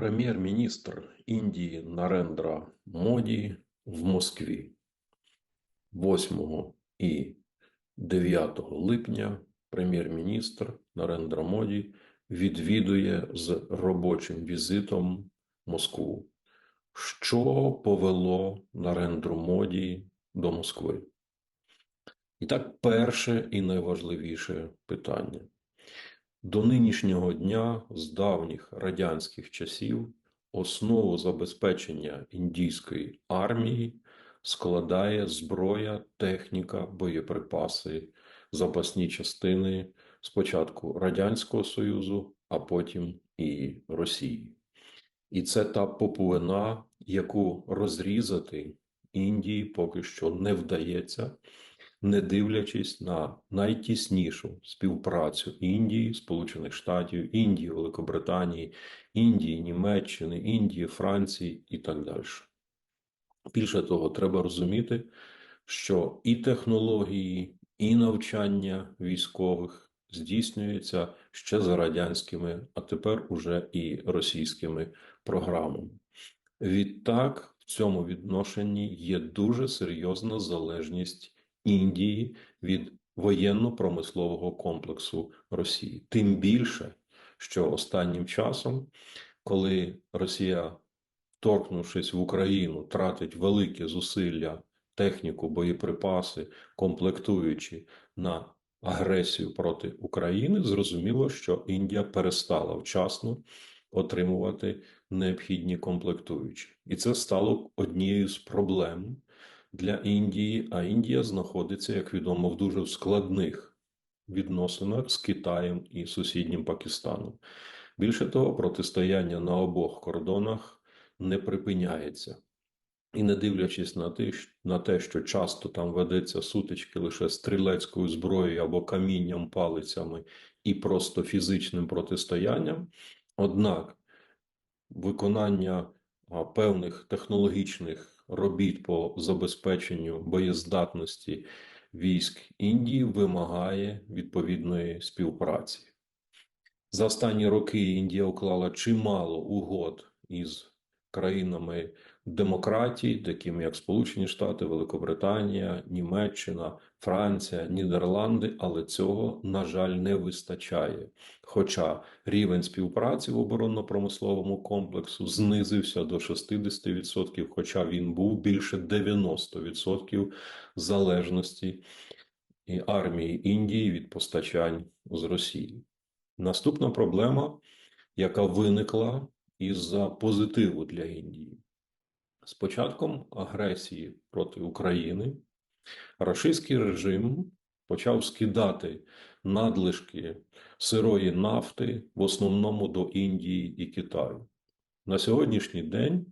Прем'єр-міністр Індії Нарендра Моді в Москві 8 і 9 липня прем'єр-міністр Нарендра Моді відвідує з робочим візитом Москву. Що повело Нарендру Моді до Москви? І так, перше і найважливіше питання. До нинішнього дня з давніх радянських часів основу забезпечення індійської армії складає зброя, техніка, боєприпаси, запасні частини спочатку Радянського Союзу, а потім і Росії. І це та поповина, яку розрізати Індії поки що не вдається не дивлячись на найтіснішу співпрацю Індії, Сполучених Штатів, Індії, Великобританії, Індії, Німеччини, Індії, Франції і так далі. Більше того, треба розуміти, що і технології, і навчання військових здійснюється ще за радянськими, а тепер уже і російськими програмами. Відтак, в цьому відношенні є дуже серйозна залежність Індії від воєнно-промислового комплексу Росії. Тим більше, що останнім часом, коли Росія, торкнувшись в Україну, тратить великі зусилля, техніку, боєприпаси, комплектуючи на агресію проти України, зрозуміло, що Індія перестала вчасно отримувати необхідні комплектуючі, і це стало однією з проблем для Індії, а Індія знаходиться, як відомо, в дуже складних відносинах з Китаєм і сусіднім Пакистаном. Більше того, протистояння на обох кордонах не припиняється. І не дивлячись на те, на те, що часто там ведеться сутички лише стрілецькою зброєю або камінням, палицями і просто фізичним протистоянням, однак виконання певних технологічних робіт по забезпеченню боєздатності військ Індії вимагає відповідної співпраці. За останні роки Індія уклала чимало угод із країнами демократії, такими як Сполучені Штати, Великобританія, Німеччина, Франція, Нідерланди, але цього, на жаль, не вистачає. Хоча рівень співпраці в оборонно-промисловому комплексу знизився до 60%, хоча він був більше 90% залежності армії Індії від постачань з Росії. Наступна проблема, яка виникла із-за позитиву для Індії. З початком агресії проти України рашистський режим почав скидати надлишки сирої нафти в основному до Індії і Китаю. На сьогоднішній день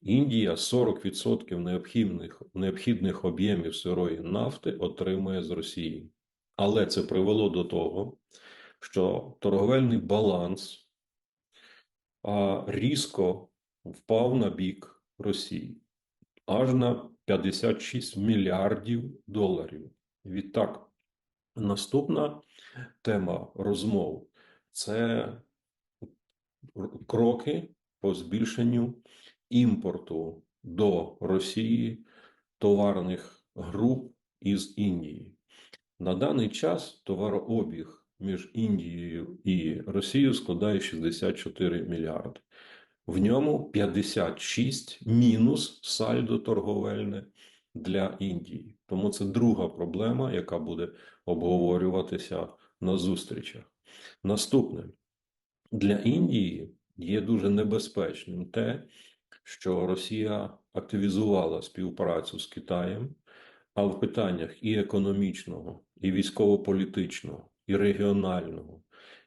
Індія 40% необхідних, необхідних об'ємів сирої нафти отримує з Росії. Але це привело до того, що торговельний баланс а, різко впав на бік. Росії аж на 56 мільярдів доларів. Відтак, наступна тема розмов це кроки по збільшенню імпорту до Росії товарних груп із Індії. На даний час товарообіг між Індією і Росією складає 64 мільярди. В ньому 56 мінус сальдо торговельне для Індії. Тому це друга проблема, яка буде обговорюватися на зустрічах. Наступне для Індії є дуже небезпечним те, що Росія активізувала співпрацю з Китаєм, а в питаннях і економічного, і військово-політичного, і регіонального,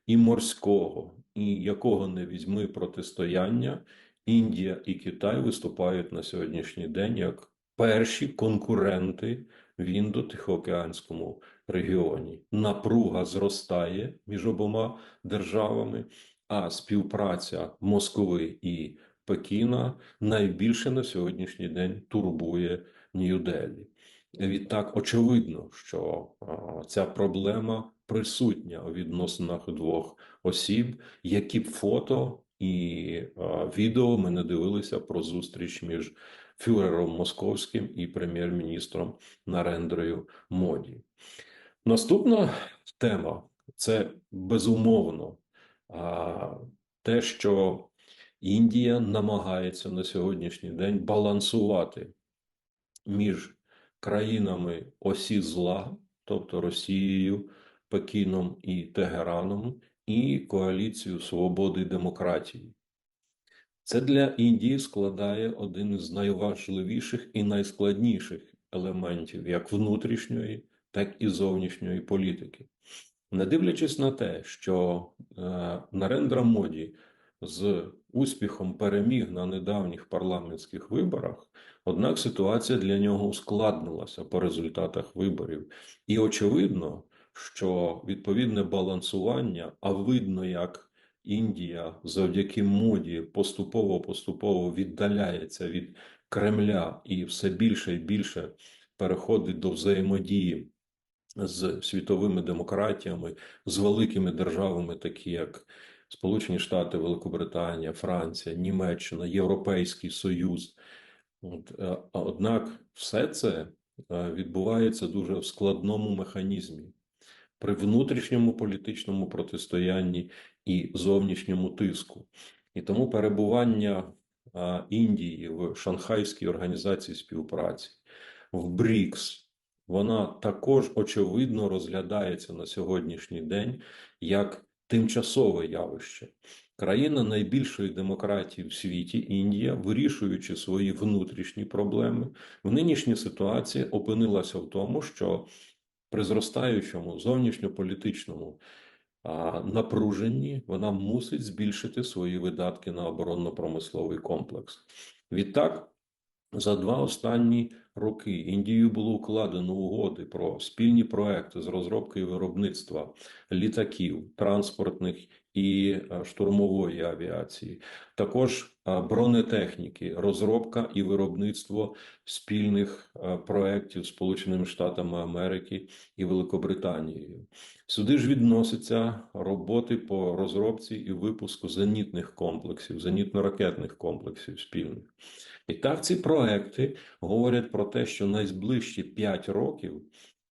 і морського, і якого не візьми протистояння, Індія і Китай виступають на сьогоднішній день як перші конкуренти в індо-тихоокеанському регіоні. Напруга зростає між обома державами, а співпраця Москви і Пекіна найбільше на сьогоднішній день турбує Нью-Делі. Відтак, очевидно, що ця проблема присутня у відносинах двох осіб, які б фото і е, відео ми не дивилися про зустріч між фюрером московським і прем'єр-міністром Нарендрою Моді. Наступна тема це безумовно а, те, що Індія намагається на сьогоднішній день балансувати між країнами осі зла, тобто Росією, Пекіном і Тегераном, і коаліцію свободи демократії. Це для Індії складає один з найважливіших і найскладніших елементів як внутрішньої, так і зовнішньої політики. Не дивлячись на те, що е, Нарендра Моді з успіхом переміг на недавніх парламентських виборах, однак ситуація для нього ускладнилася по результатах виборів. І очевидно, що відповідне балансування, а видно, як Індія завдяки моді поступово-поступово віддаляється від Кремля і все більше і більше переходить до взаємодії з світовими демократіями, з великими державами, такі як Сполучені Штати, Великобританія, Франція, Німеччина, Європейський Союз. От, е, Однак все це е, відбувається дуже в складному механізмі при внутрішньому політичному протистоянні і зовнішньому тиску. І тому перебування Індії в Шанхайській організації співпраці, в БРІКС, вона також очевидно розглядається на сьогоднішній день як тимчасове явище. Країна найбільшої демократії в світі, Індія, вирішуючи свої внутрішні проблеми, в нинішній ситуації опинилася в тому, що при зростаючому зовнішньополітичному напруженні вона мусить збільшити свої видатки на оборонно-промисловий комплекс. Відтак, за два останні роки Індією було укладено угоди про спільні проекти з розробки і виробництва літаків, транспортних і е, штурмової авіації, також е, бронетехніки, розробка і виробництво спільних е, проєктів Сполученими Штатами Америки і Великобританією. Сюди ж відносяться роботи по розробці і випуску зенітних комплексів, зенітно-ракетних комплексів спільних. І так ці проекти говорять про те, що найближчі 5 років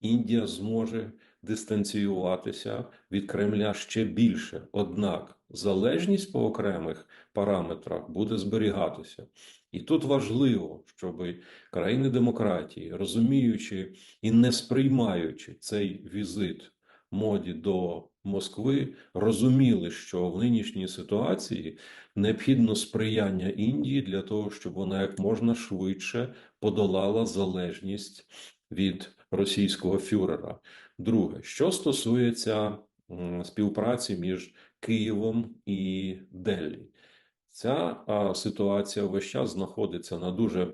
Індія зможе дистанціюватися від Кремля ще більше. Однак залежність по окремих параметрах буде зберігатися. І тут важливо, щоб країни демократії, розуміючи і не сприймаючи цей візит моді до Москви, розуміли, що в нинішній ситуації необхідно сприяння Індії для того, щоб вона як можна швидше подолала залежність від російського фюрера. Друге, що стосується співпраці між Києвом і Деллі, ця ситуація весь час знаходиться на дуже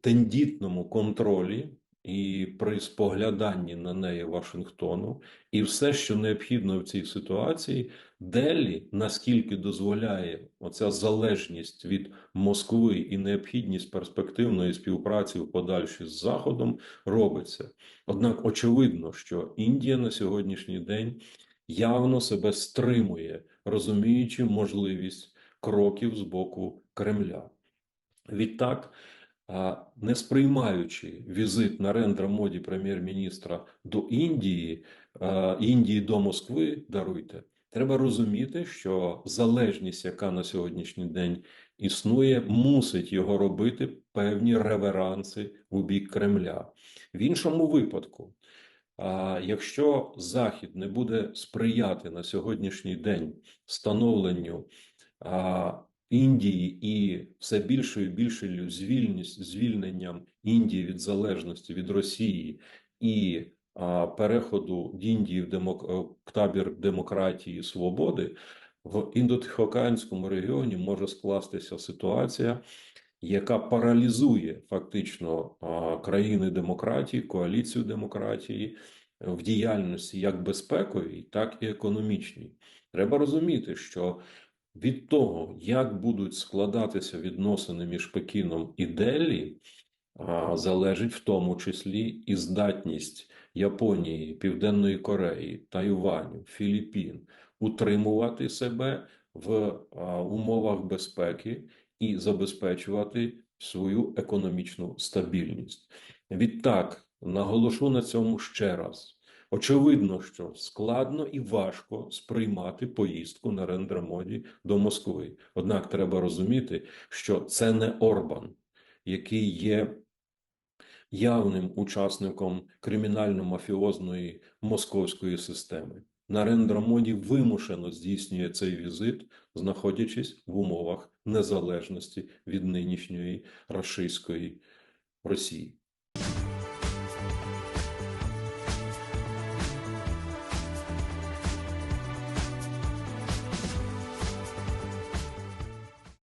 тендітному контролі і при спогляданні на неї Вашингтону, і все, що необхідно в цій ситуації, Делі, наскільки дозволяє оця залежність від Москви і необхідність перспективної співпраці в подальші з Заходом, робиться. Однак очевидно, що Індія на сьогоднішній день явно себе стримує, розуміючи можливість кроків з боку Кремля. Відтак не сприймаючи візит Нарендра Моді, прем'єр-міністра до Індії, Індії до Москви, даруйте, треба розуміти, що залежність, яка на сьогоднішній день існує, мусить його робити певні реверанси у бік Кремля. В іншому випадку, якщо Захід не буде сприяти на сьогоднішній день встановленню Індії і все більшою і більшою звільність звільненням Індії від залежності від Росії і а, переходу Індії в демок... табір демократії і свободи в індотихоокеанському регіоні може скластися ситуація, яка паралізує фактично країни демократії, коаліцію демократії в діяльності як безпековій, так і економічній. Треба розуміти, що від того, як будуть складатися відносини між Пекіном і Делі, залежить в тому числі і здатність Японії, Південної Кореї, Тайваню, Філіппін утримувати себе в умовах безпеки і забезпечувати свою економічну стабільність. Відтак, наголошу на цьому ще раз. Очевидно, що складно і важко сприймати поїздку на рендер-моді до Москви. Однак треба розуміти, що це не Орбан, який є явним учасником кримінально-мафіозної московської системи. На рендер-моді вимушено здійснює цей візит, знаходячись в умовах незалежності від нинішньої рашистської Росії.